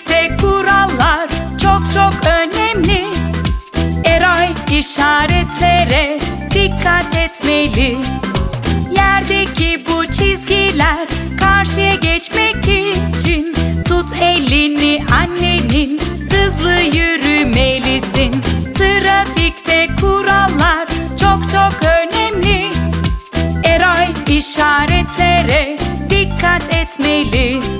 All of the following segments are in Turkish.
Trafikte kurallar çok çok önemli. Eray işaretlere dikkat etmeli. Yerdeki bu çizgiler karşıya geçmek için Tut elini annenin hızlı yürümelisin Trafikte kurallar çok çok önemli Eray işaretlere dikkat etmeli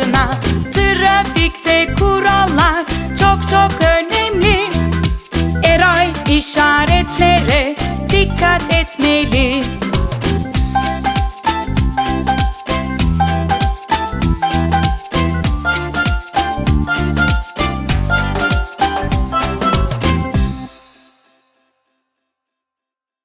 işaretlere dikkat etmeli